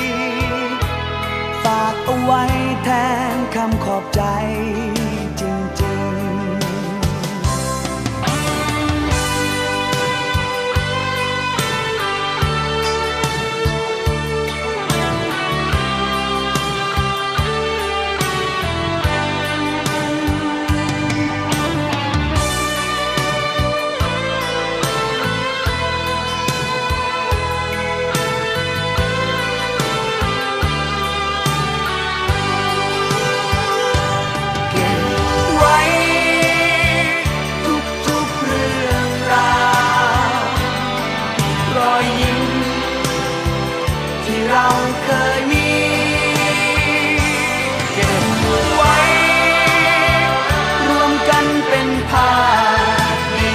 เราเคยมีเก็ไว้ รวมกันเป็นภาพดี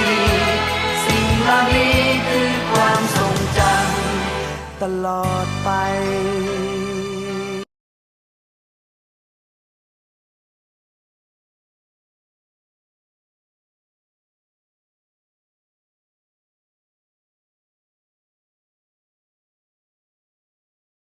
สิ่งเหล่านี้คือความทรงจำตลอดไป